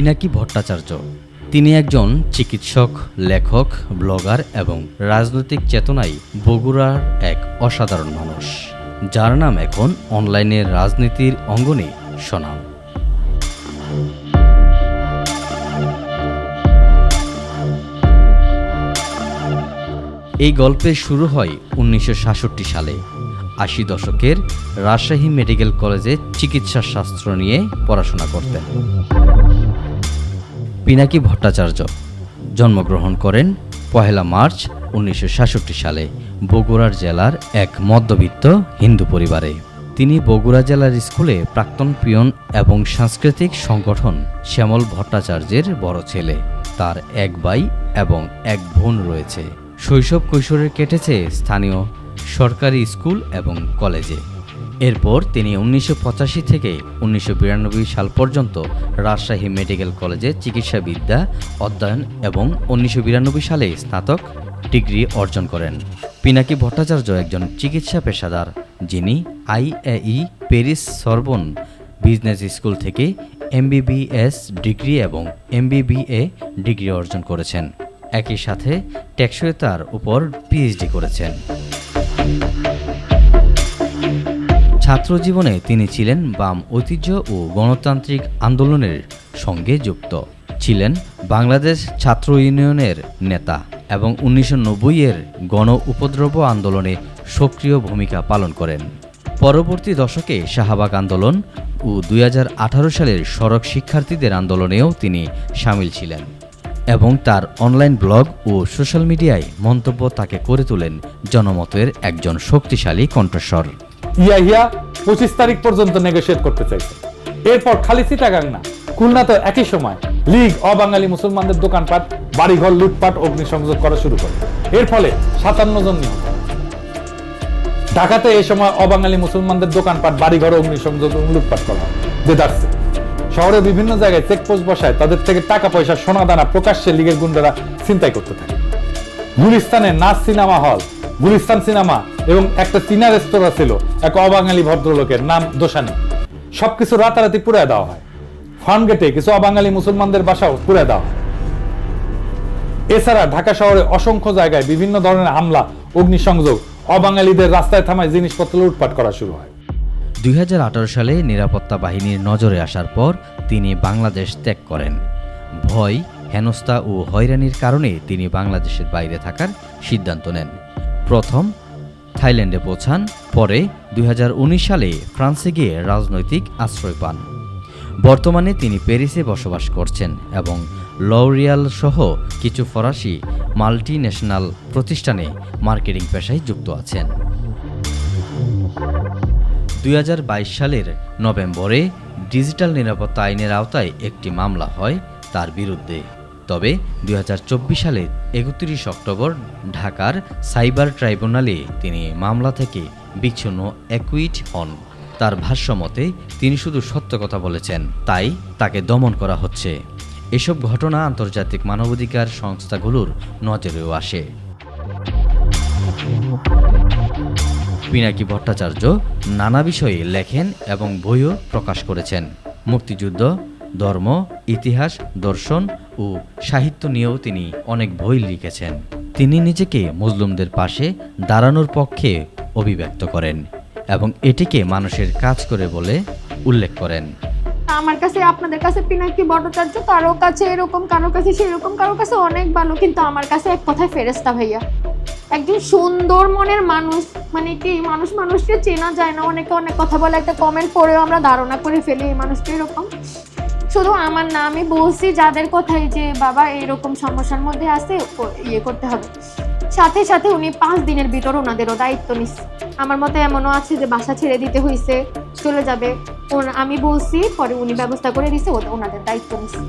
পিনাকি ভট্টাচার্য। তিনি একজন চিকিৎসক, লেখক, ব্লগার এবং রাজনৈতিক চেতনায় বগুড়ার এক অসাধারণ মানুষ, যার নাম এখন অনলাইনের রাজনীতির অঙ্গনে শোনাম এই গল্পের শুরু হয় উনিশশো সাতষট্টি সালে। আশি দশকের রাজশাহী মেডিকেল কলেজে চিকিৎসা শাস্ত্র নিয়ে পড়াশোনা করতেন। পিনাকি ভট্টাচার্য জন্মগ্রহণ করেন পহেলা মার্চ উনিশশো সাতষট্টি সালে বগুড়ার জেলার এক মধ্যবিত্ত হিন্দু পরিবারে। তিনি বগুড়া জেলার স্কুলে প্রাক্তন পিয়ন এবং সাংস্কৃতিক সংগঠন শ্যামল ভট্টাচার্যের বড় ছেলে। তার এক ভাই এবং এক বোন রয়েছে। শৈশব কৈশোরে কেটেছে স্থানীয় সরকারি স্কুল এবং কলেজে। এরপর তিনি উনিশশো পঁচাশি থেকে উনিশশো বিরানব্বই সাল পর্যন্ত রাজশাহী মেডিকেল কলেজে চিকিৎসাবিদ্যা, অধ্যয়ন এবং উনিশশো বিরানব্বই সালে স্নাতক ডিগ্রি অর্জন করেন। পিনাকি ভট্টাচার্য একজন চিকিৎসা পেশাদার, যিনি IAE Paris Sorbonne business school থেকে এমবিবিএস ডিগ্রি এবং এমবিবিএ ডিগ্রি অর্জন করেছেন। একই সাথে টেকসইতার উপর পিএইচডি করেছেন। ছাত্র জীবনে তিনি ছিলেন বাম ঐতিহ্য ও গণতান্ত্রিক আন্দোলনের সঙ্গে যুক্ত। ছিলেন বাংলাদেশ ছাত্র ইউনিয়নের নেতা এবং উনিশশো এর গণ উপদ্রব আন্দোলনে সক্রিয় ভূমিকা পালন করেন। পরবর্তী দশকে শাহবাগ আন্দোলন ও দুই হাজার আঠারো সালের সড়ক শিক্ষার্থীদের আন্দোলনেও তিনি সামিল ছিলেন এবং তার অনলাইন ব্লগ ও সোশ্যাল মিডিয়ায় মন্তব্য তাকে করে তোলেন জনমতের একজন শক্তিশালী কণ্ঠস্বর। ইয়া ইয়া পঁচিশ তারিখ পর্যন্ত নেগোসিয়েট করতে চাইছে। এরপর খালি চিটাগাং না। খুলনাতে একই সময় লীগ, অবাঙালি মুসলমানদের দোকানপাট, বাড়িঘর, লুটপাট, অগ্নিসংযোগ করা শুরু করে। এর ফলে সাতান্ন জন নিহত। ঢাকাতে এই সময় অবাঙালি মুসলমানদের দোকানপাট, বাড়িঘর, অগ্নিসংযোগ লুটপাট করা দেদারসে শহরে বিভিন্ন জায়গায় চেকপোস্ট বসায়, তাদের থেকে টাকা পয়সা, সোনা দানা প্রকাশ্যে লীগের গুন্ডারা চিন্তাই করতে থাকে। গুলিস্তানে নাচ সিনেমা হল, গুলিস্তান সিনেমা এবং একটা চীনা রেস্তোরাঁ ছিল, এক অবাঙালি ভদ্রলোকের নাম দোসানি। সবকিছু রাতারাতি পুড়ে দেওয়া হয়। ফার্ম গেটে কিছু অবাঙালি মুসলমানদের বাসাও পুড়ে দেওয়া হয়। এছাড়া ঢাকা শহরে অসংখ্য জায়গায় বিভিন্ন ধরনের হামলা, অগ্নিসংযোগ, অবাঙালিদের রাস্তায় থামায় জিনিসপত্র লুটপাট করা শুরু হয়। দুই হাজার আঠারো সালে নিরাপত্তা বাহিনীর নজরে আসার পর তিনি বাংলাদেশ ত্যাগ করেন। ভয়, হেনস্থা ও হয়রানির কারণে তিনি বাংলাদেশের বাইরে থাকার সিদ্ধান্ত নেন। প্রথম থাইল্যান্ডে পৌঁছান, পরে দুই হাজার উনিশ সালে ফ্রান্সে গিয়ে রাজনৈতিক আশ্রয় পান। বর্তমানে তিনি প্যারিসে বসবাস করছেন এবং লরিয়াল সহ কিছু ফরাসি মাল্টি ন্যাশনাল প্রতিষ্ঠানে মার্কেটিং পেশায় যুক্ত আছেন। দুই হাজার বাইশ সালের নভেম্বরে ডিজিটাল নিরাপত্তা আইনের আওতায় একটি মামলা হয় তার বিরুদ্ধে। তবে দুই সালে একত্রিশ অক্টোবর ঢাকার সাইবার ট্রাইব্যুনালে তিনি মামলা থেকে বিচ্ছিন্ন অ্যাকুইট হন। তার ভাষ্যমতে, তিনি শুধু সত্য কথা বলেছেন, তাই তাকে দমন করা হচ্ছে। এসব ঘটনা আন্তর্জাতিক মানবাধিকার সংস্থাগুলোর নজরেও আসে। পিনাকি ভট্টাচার্য নানা বিষয়ে লেখেন এবং বইও প্রকাশ করেছেন। মুক্তিযুদ্ধ ধর্ম, ইতিহাস, দর্শন ও সাহিত্য নিয়েও তিনি অনেক বই লিখেছেন। তিনি নিজেকে মুসলিমদের পাশে দাঁড়ানোর পক্ষে অভিব্যক্ত করেন এবং এটিকে মানুষের কাজ করে বলে উল্লেখ করেন। আমার কাছে, আপনাদের কাছে পিনাকি ভট্টাচার্য কারও কাছে এরকম, কারও কাছে সেরকম, কারও কাছে অনেক ভালো, কিন্তু আমার কাছে এক কথায় ফেরেস্তা ভাইয়া। একজন সুন্দর মনের মানুষ মানে কি, মানুষ মানুষকে চেনা যায় না, অনেকে অনেক কথা বলে, একটা কমেন্ট পড়েও আমরা ধারণা করে ফেলি এই মানুষটা এরকম। শুধু আমার না আমি বলছি, যাদের কথাই যে বাবা এরকম সমস্যার মধ্যে আছে ইয়ে করতে হবে। সাথে সাথে উনি পাঁচ দিনের ভিতর ওনাদেরও দায়িত্ব নিচ্ছে। আমার মতে এমনও আছে যে বাসা ছেড়ে দিতে হয়েছে চলে যাবে। আমি বলছি, পরে উনি ব্যবস্থা করে দিছে ওনাদের দায়িত্ব নিচ্ছে।